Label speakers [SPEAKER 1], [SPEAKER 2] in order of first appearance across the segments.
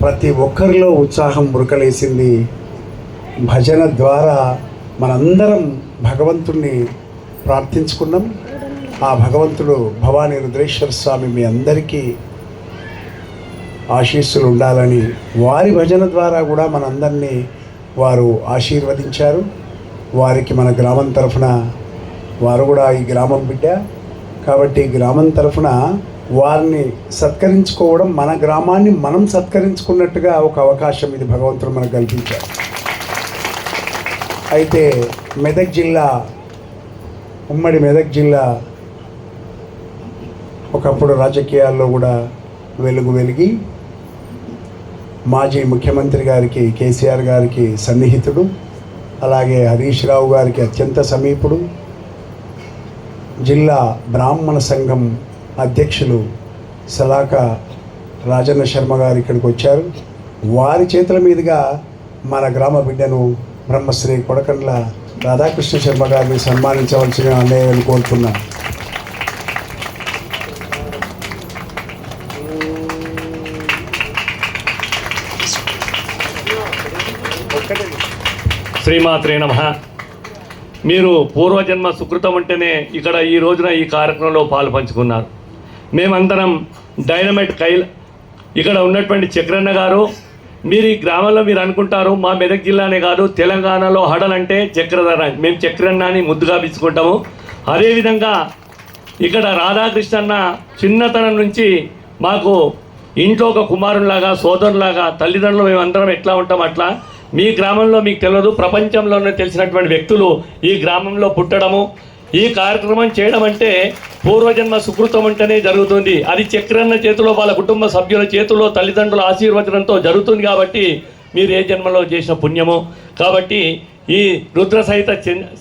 [SPEAKER 1] ప్రతి ఒక్కరిలో ఉత్సాహం మురకలేసింది భజన ద్వారా మనందరం భగవంతుణ్ణి ప్రార్థించుకున్నాం. ఆ భగవంతుడు భవానీ రుద్రేశ్వర స్వామి మీ అందరికీ ఆశీస్సులు ఉండాలని వారి భజన ద్వారా కూడా మనందరినీ వారు ఆశీర్వదించారు. వారికి మన గ్రామం తరఫున వారు కూడా ఈ గ్రామం బిడ్డ. కాబట్టి గ్రామం తరఫున వారిని సత్కరించుకోవడం మన గ్రామాన్ని మనం సత్కరించుకున్నట్టుగా ఒక అవకాశం ఇది భగవంతుడు మనకు కల్పించారు అయితే మెదక్ జిల్లా ఉమ్మడి మెదక్ జిల్లా ఒకప్పుడు రాజకీయాల్లో కూడా వెలుగు వెలిగి మాజీ ముఖ్యమంత్రి గారికి కేసీఆర్ గారికి సన్నిహితుడు అలాగే హరీష్ రావు గారికి అత్యంత సమీపుడు. జిల్లా బ్రాహ్మణ సంఘం అధ్యక్షులు సలాక రాజన్న శర్మ గారు ఇక్కడికి వచ్చారు. వారి చేతుల మీదుగా మన గ్రామ బిడ్డను బ్రహ్మశ్రీ కొడకండ్ల రాధాకృష్ణ శర్మ గారిని సన్మానించవలసిన అన్నయ్యని కోరుతున్నాను
[SPEAKER 2] శ్రీమాత్రే నమ. మీరు పూర్వజన్మ సుకృతం అంటేనే ఇక్కడ ఈ రోజున ఈ కార్యక్రమంలో పాలు పంచుకున్నారు. మేమందరం డైనమైట్ కైల్ ఇక్కడ ఉన్నటువంటి చక్రన్న గారు. మీరు ఈ గ్రామంలో మీరు అనుకుంటారు మా మెదక్ జిల్లానే కాదు తెలంగాణలో హడల్ అంటే చక్రధర. మేము చక్రన్న అని ముద్దుగా పిచ్చుకుంటాము అదేవిధంగా ఇక్కడ రాధాకృష్ణన్న చిన్నతనం నుంచి మాకు ఇంట్లో ఒక కుమారునిలాగా సోదరులాగా తల్లిదండ్రులు మేమందరం ఎట్లా ఉంటాం అట్లా. మీ గ్రామంలో మీకు తెలియదు ప్రపంచంలోనే తెలిసినటువంటి వ్యక్తులు ఈ గ్రామంలో పుట్టడము. ఈ కార్యక్రమం చేయడం అంటే పూర్వజన్మ సుకృతం అంటేనే జరుగుతుంది. అది చక్రన్న చేతిలో వాళ్ళ కుటుంబ సభ్యుల చేతిలో తల్లిదండ్రుల ఆశీర్వచనంతో జరుగుతుంది కాబట్టి మీరు ఏ జన్మలో చేసిన పుణ్యమో. కాబట్టి ఈ రుద్ర సహిత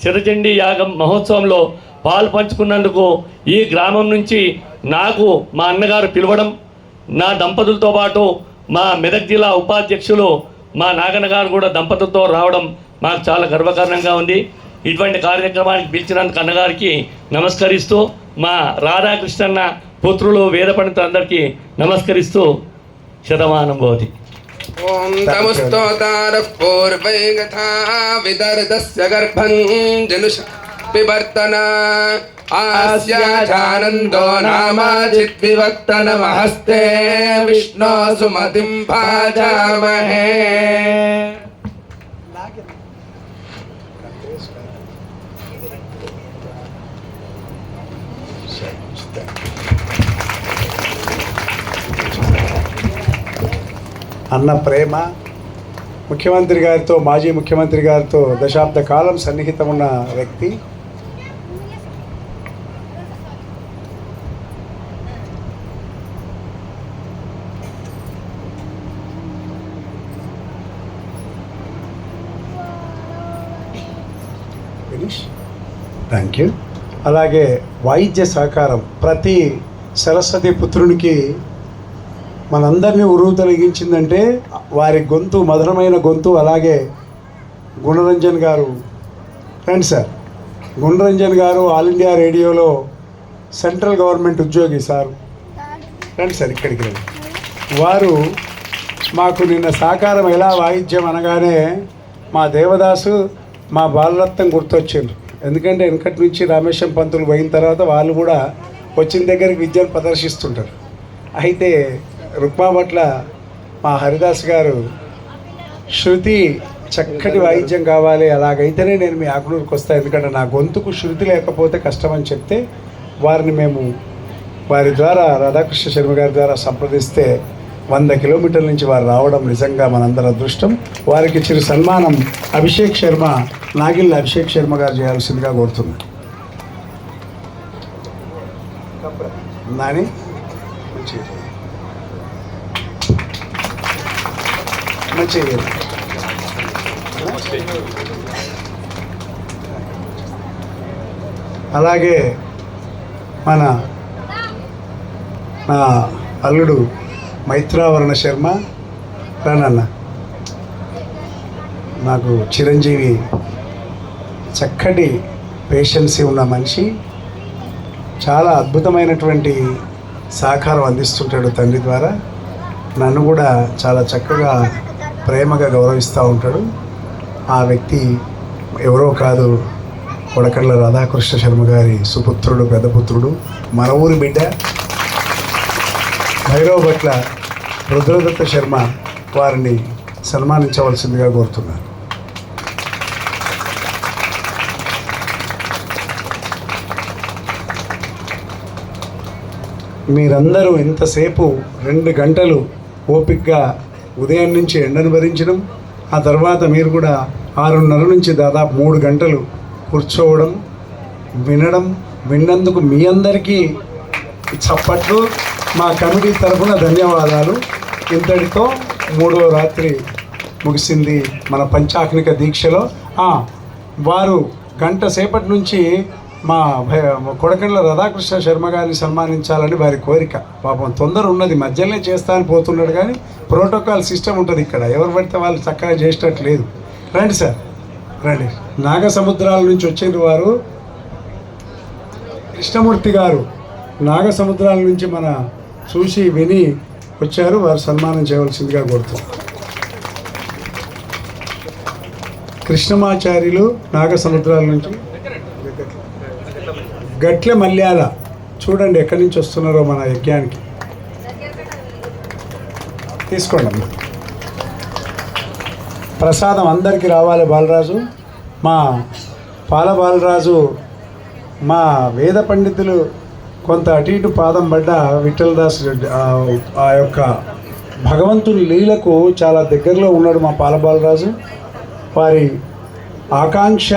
[SPEAKER 2] చిరచండి యాగం మహోత్సవంలో పాలు పంచుకున్నందుకు ఈ గ్రామం నుంచి నాకు మా అన్నగారు పిలవడం నా దంపతులతో పాటు మా మెదక్ జిల్లా ఉపాధ్యక్షులు మా నాగన్న గారు కూడా దంపతులతో రావడం మాకు చాలా గర్వకారణంగా ఉంది. ఇటువంటి కార్యక్రమానికి పిలిచినందుకు అన్నగారికి నమస్కరిస్తూ మా రాధాకృష్ణన్న పుత్రులు వేద పండితులందరికీ నమస్కరిస్తూ శతమానం భవతి
[SPEAKER 3] ॐ तमुस्तोतारः पूर्वैगथा विदर्दस्य गर्भं जनुष पिबर्तन आस्याजानन्दो नामाचिद्विवर्तनमहस्ते विष्णो सुमतिं भाजामहे
[SPEAKER 1] అన్న ప్రేమ ముఖ్యమంత్రి గారితో మాజీ ముఖ్యమంత్రి గారితో దశాబ్ద కాలం సన్నిహితం ఉన్న వ్యక్తి థ్యాంక్ యూ అలాగే వాయిద్య సహకారం ప్రతి సరస్వతి పుత్రునికి మనందరినీ ఉరువు తొలగించిందంటే వారి గొంతు మధురమైన గొంతు అలాగే గుణరంజన్ గారు. రండి sir. Gunaranjan garu All India రేడియోలో సెంట్రల్ గవర్నమెంట్ ఉద్యోగి సార్. రండి సార్ ఇక్కడికి రండి. వారు మాకు నిన్న సాకారం ఎలా వాయిద్యం అనగానే మా దేవదాసు మా బాలరత్నం గుర్తొచ్చిండ్రు. ఎందుకంటే వెనకటి నుంచి రామేశ్వరం పంతులు పోయిన తర్వాత వాళ్ళు కూడా వచ్చిన దగ్గరికి విద్యను ప్రదర్శిస్తుంటారు. అయితే రుక్మా పట్ల మా హరిదాస్ గారు శృతి చక్కటి వాయిద్యం కావాలి అలాగైతేనే నేను మీ ఆకునూరుకు వస్తాను ఎందుకంటే నా గొంతుకు శృతి లేకపోతే కష్టం అని చెప్తే వారిని మేము వారి ద్వారా రాధాకృష్ణ శర్మ గారి ద్వారా సంప్రదిస్తే వంద కిలోమీటర్ల నుంచి వారు రావడం నిజంగా మనందరి అదృష్టం. వారికి చిరు సన్మానం అభిషేక్ శర్మ నాగిల్ అభిషేక్ శర్మ గారు చేయాల్సిందిగా కోరుతున్నాను. నాని మంచి అలాగే మన నా అల్లుడు మైత్రావరణ శర్మ రానన్న. నాకు చిరంజీవి చక్కటి పేషెన్సీ ఉన్న మనిషి. చాలా అద్భుతమైనటువంటి సహకారం అందిస్తుంటాడు తండ్రి ద్వారా. నన్ను కూడా చాలా చక్కగా ప్రేమగా గౌరవిస్తూ ఉంటాడు. ఆ వ్యక్తి ఎవరో కాదు కొడకళ్ళ రాధాకృష్ణ శర్మ గారి సుపుత్రుడు పెద్దపుత్రుడు మన ఊరి బిడ్డ. భైరవ భట్ల రుద్రదత్త శర్మ వారిని సన్మానించవలసిందిగా కోరుతున్నాను. మీరందరూ ఇంతసేపు రెండు గంటలు ఓపిక్గా ఉదయం నుంచి ఎండను భరించడం ఆ తర్వాత మీరు కూడా ఆరున్నర నుంచి దాదాపు మూడు గంటలు కూర్చోవడం వినడం విన్నందుకు మీ అందరికీ చప్పట్లు మా కమిటీ తరఫున ధన్యవాదాలు. ఇంతటితో మూడో రాత్రి ముగిసింది మన పంచాగ్నిక దీక్షలో. వారు గంట సేపటి నుంచి మా కొడకండ్ల రాధాకృష్ణ శర్మ గారిని సన్మానించాలని వారి కోరిక. పాపం తొందర ఉన్నది మధ్యలోనే చేస్తా అని పోతున్నాడు కానీ ప్రోటోకాల్ సిస్టమ్ ఉంటుంది ఇక్కడ. ఎవరు పడితే వాళ్ళు చక్కగా చేసేటట్టు లేదు రండి సార్ రండి. నాగ సముద్రాల నుంచి వచ్చిన వారు. కృష్ణమూర్తి గారు నాగ సముద్రాల నుంచి మన చూసి విని వచ్చారు వారు సన్మానం చేయవలసిందిగా కోరుతాం కృష్ణమాచార్యులు నాగసముద్రాల నుంచి గట్ల మల్యాల చూడండి ఎక్కడి నుంచి వస్తున్నారో మన యజ్ఞానికి. తీసుకోండి అమ్మా. ప్రసాదం అందరికీ రావాలి బాలరాజు. మా పాల బాలరాజు మా వేద పండితులు కొంత అటు ఇటు పాదం పడ్డ విఠలదాస్ రెడ్డి ఆ- యొక్క భగవంతుని లీలకు చాలా దగ్గరలో ఉన్నాడు మా పాలబాలరాజు. వారి ఆకాంక్ష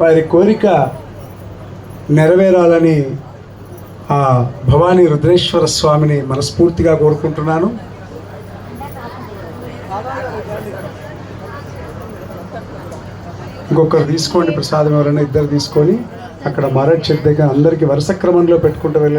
[SPEAKER 1] వారి కోరిక నెరవేరాలని ఆ భవానీ రుద్రేశ్వర స్వామిని మనస్ఫూర్తిగా కోరుకుంటున్నాను. ఇంకొకరు తీసుకోండి ప్రసాదం ఎవరైనా ఇద్దరు తీసుకొని. అక్కడ మరటి చెట్టు దగ్గర అందరికీ వరుస క్రమంలో పెట్టుకుంటూ వెళ్ళండి